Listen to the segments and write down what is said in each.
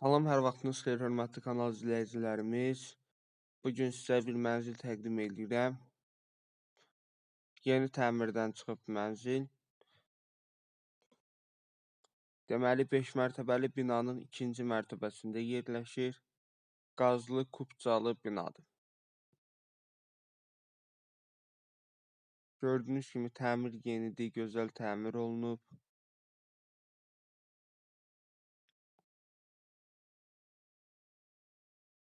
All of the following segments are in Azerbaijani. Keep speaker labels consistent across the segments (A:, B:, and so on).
A: Salam, hər vaxtınız xeyir, hörmətli kanal izləyicilərimiz. Bu gün sizə bir mənzil təqdim edirəm. Yeni təmirdən çıxıb mənzil. Deməli, 5 mərtəbəli binanın ikinci mərtəbəsində yerləşir. Qazlı kubcalı binadır. Gördüyünüz kimi təmir yenidir, gözəl təmir olunub.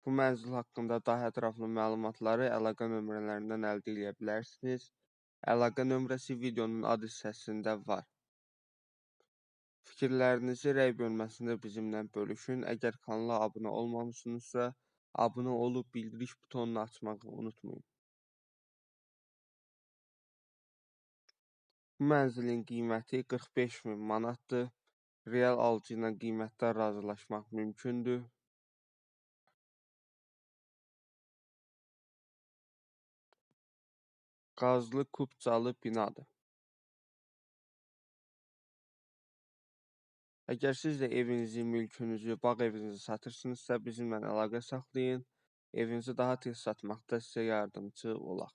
A: Bu mənzil haqqında daha ətraflı məlumatları əlaqə nömrələrindən əldə edə bilərsiniz. Əlaqə nömrəsi videonun ad hissəsində var. Fikirlərinizi rəy bölməsində bizimlə bölüşün. Əgər kanala abunə olmamışsınızsa, abunə olub bildiriş butonunu açmağı unutmayın. Bu mənzilin qiyməti 45 min manatdır. Real alıcı ilə qiymətdə razılaşmaq mümkündür. Gazlı kupçalı binadır. Əgər siz də evinizi, mülkünüzü, bağ evinizi satırsınızsa, bizimlə əlaqə saxlayın. Evinizi daha tez satmaqda sizə yardımcı olaq.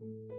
A: Thank you.